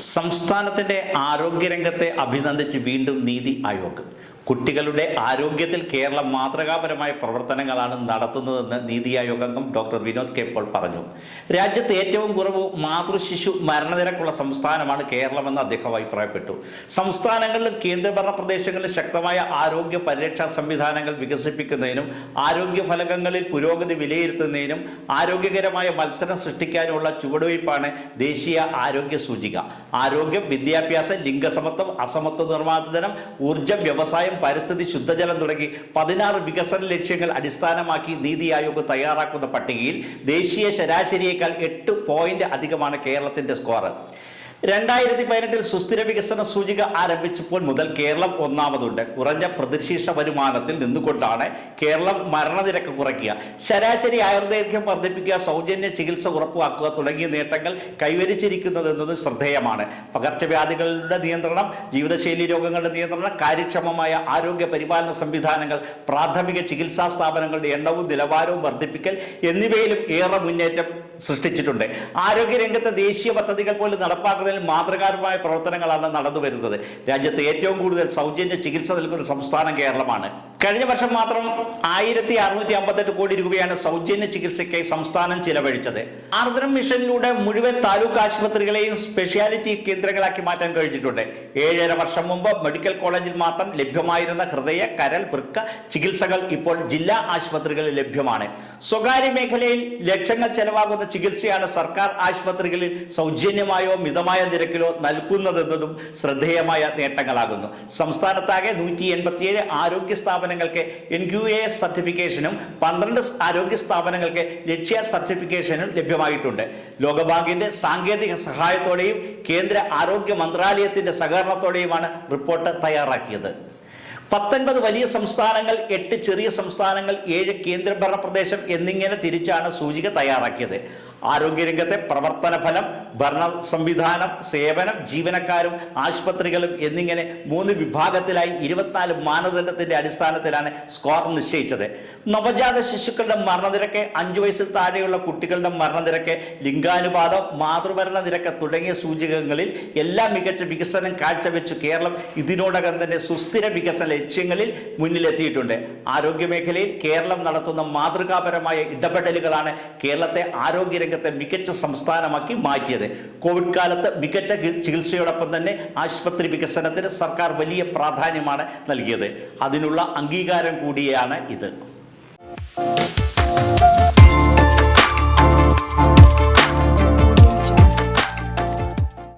സംസ്ഥാനത്തിന്റെ ആരോഗ്യരംഗത്തെ അഭിനന്ദിച്ച് വീണ്ടും നീതി ആയോഗ്. കുട്ടികളുടെ ആരോഗ്യത്തിൽ കേരളം മാതൃകാപരമായ പ്രവർത്തനങ്ങളാണ് നടത്തുന്നതെന്ന് നീതി ആയോഗ് അംഗം ഡോക്ടർ വിനോദ് കെ പോൾ പറഞ്ഞു. രാജ്യത്ത് ഏറ്റവും കുറവ് മാതൃശിശു മരണനിരക്കുള്ള സംസ്ഥാനമാണ് കേരളമെന്ന് അദ്ദേഹം അഭിപ്രായപ്പെട്ടു സംസ്ഥാനങ്ങളിലും കേന്ദ്രഭരണ പ്രദേശങ്ങളിലും ശക്തമായ ആരോഗ്യ പരിരക്ഷാ സംവിധാനങ്ങൾ വികസിപ്പിക്കുന്നതിനും ആരോഗ്യ ഫലകങ്ങളിൽ പുരോഗതി വിലയിരുത്തുന്നതിനും ആരോഗ്യകരമായ മത്സരം സൃഷ്ടിക്കാനുമുള്ള ചുവടുവയ്പ്പാണ് ദേശീയ ആരോഗ്യ സൂചിക. ആരോഗ്യം വിദ്യാഭ്യാസം ലിംഗസമത്വം അസമത്വ നിർമ്മാർജനം ഊർജ വ്യവസായം പരിസ്ഥിതി ശുദ്ധജലം തുടങ്ങി പതിനാറ് വികസന ലക്ഷ്യങ്ങൾ അടിസ്ഥാനമാക്കി നീതി ആയോഗ് തയ്യാറാക്കുന്ന പട്ടികയിൽ ദേശീയ ശരാശരിയേക്കാൾ എട്ട് പോയിന്റ് അധികമാണ് കേരളത്തിന്റെ സ്കോർ രണ്ടായിരത്തി പതിനെട്ടിൽ സുസ്ഥിര വികസന സൂചിക ആരംഭിച്ചപ്പോൾ മുതൽ കേരളം ഒന്നാമതുണ്ട്. കുറഞ്ഞ പ്രതിശീർഷ വരുമാനത്തിൽ നിന്നുകൊണ്ടാണ് കേരളം മരണനിരക്ക് കുറയ്ക്കുക. ശരാശരി ആയുർദൈർഘ്യം വർദ്ധിപ്പിക്കുക സൗജന്യ ചികിത്സ ഉറപ്പാക്കുക തുടങ്ങിയ നേട്ടങ്ങൾ കൈവരിച്ചിരിക്കുന്നതെന്നത് ശ്രദ്ധേയമാണ്. പകർച്ചവ്യാധികളുടെ നിയന്ത്രണം ജീവിതശൈലി രോഗങ്ങളുടെ നിയന്ത്രണം കാര്യക്ഷമമായ ആരോഗ്യ പരിപാലന സംവിധാനങ്ങൾ പ്രാഥമിക ചികിത്സാ സ്ഥാപനങ്ങളുടെ എണ്ണവും നിലവാരവും വർദ്ധിപ്പിക്കൽ എന്നിവയിലും ഏറെ മുന്നേറ്റം സൃഷ്ടിച്ചിട്ടുണ്ട്. ആരോഗ്യരംഗത്തെ ദേശീയ പദ്ധതികൾ പോലും നടപ്പാക്കുന്നതിൽ മാതൃകാപരമായ പ്രവർത്തനങ്ങളാണ് നടന്നു വരുന്നത് രാജ്യത്ത് ഏറ്റവും കൂടുതൽ സൗജന്യ ചികിത്സ നൽകുന്ന സംസ്ഥാനം കേരളമാണ്. കഴിഞ്ഞ വർഷം മാത്രം ആയിരത്തി അറുന്നൂറ്റി അമ്പത്തെട്ട് കോടി രൂപയാണ് സൗജന്യ ചികിത്സയ്ക്കായി സംസ്ഥാനം ചിലവഴിച്ചത്. ആർദ്രം മിഷനിലൂടെ മുഴുവൻ താലൂക്ക് ആശുപത്രികളെയും സ്പെഷ്യാലിറ്റി കേന്ദ്രങ്ങളാക്കി മാറ്റാൻ കഴിഞ്ഞിട്ടുണ്ട്. ഏഴര വർഷം മുമ്പ് മെഡിക്കൽ കോളേജിൽ മാത്രം ലഭ്യമായിരുന്ന ഹൃദയ കരൾ വൃക്ക ചികിത്സകൾ ഇപ്പോൾ ജില്ലാ ആശുപത്രികളിൽ ലഭ്യമാണ്. സ്വകാര്യ മേഖലയിൽ ലക്ഷങ്ങൾ ചെലവാകുന്ന ചികിത്സയാണ് സർക്കാർ ആശുപത്രികളിൽ സൗജന്യമായോ മിതമായ നിരക്കിലോ നൽകുന്നതെന്നതും ശ്രദ്ധേയമായ നേട്ടങ്ങളാകുന്നു. സംസ്ഥാനത്താകെ നൂറ്റി എൺപത്തിയേഴ് ആരോഗ്യ സ്ഥാപനങ്ങൾക്ക് എൻ ക്യു എ സർട്ടിഫിക്കേഷനും പന്ത്രണ്ട് ആരോഗ്യ സ്ഥാപനങ്ങൾക്ക് ലക്ഷ്യ സർട്ടിഫിക്കേഷനും ലഭ്യമായിട്ടുണ്ട്. ലോകബാങ്കിന്റെ സാങ്കേതിക സഹായത്തോടെയും കേന്ദ്ര ആരോഗ്യ മന്ത്രാലയത്തിന്റെ സഹകരണത്തോടെയുമാണ് റിപ്പോർട്ട് തയ്യാറാക്കിയത്. പത്തൊൻപത് വലിയ സംസ്ഥാനങ്ങൾ എട്ട് ചെറിയ സംസ്ഥാനങ്ങൾ ഏഴ് കേന്ദ്രഭരണ പ്രദേശം എന്നിങ്ങനെ തിരിച്ചാണ് സൂചിക തയ്യാറാക്കിയത്. ആരോഗ്യരംഗത്തെ പ്രവർത്തന ഫലം ഭരണ സംവിധാനം സേവനം ജീവനക്കാരും ആശുപത്രികളും എന്നിങ്ങനെ മൂന്ന് വിഭാഗത്തിലായി ഇരുപത്തിനാല് മാനദണ്ഡത്തിന്റെ അടിസ്ഥാനത്തിലാണ് സ്കോർ നിശ്ചയിച്ചത്. നവജാത ശിശുക്കളുടെ മരണനിരക്ക് അഞ്ചു വയസ്സിൽ താഴെയുള്ള കുട്ടികളുടെ മരണനിരക്ക് ലിംഗാനുപാതം മാതൃഭരണ നിരക്ക് തുടങ്ങിയ സൂചകങ്ങളിൽ എല്ലാ മികച്ച വികസനം കാഴ്ചവെച്ചു കേരളം ഇതിനോടകം തന്നെ സുസ്ഥിര വികസന ലക്ഷ്യങ്ങളിൽ മുന്നിലെത്തിയിട്ടുണ്ട്. ആരോഗ്യ മേഖലയിൽ കേരളം നടത്തുന്ന മാതൃകാപരമായ ഇടപെടലുകളാണ് കേരളത്തെ ആരോഗ്യരംഗത്തെ മികച്ച സംസ്ഥാനമാക്കി മാറ്റിയത്. കോവിഡ് കാലത്ത് മികച്ച ചികിത്സയോടൊപ്പം തന്നെ ആശുപത്രി വികസനത്തിന് സർക്കാർ വലിയ പ്രാധാന്യമാണ് നൽകിയത്. അതിനുള്ള അംഗീകാരം കൂടിയാണ് ഇത്.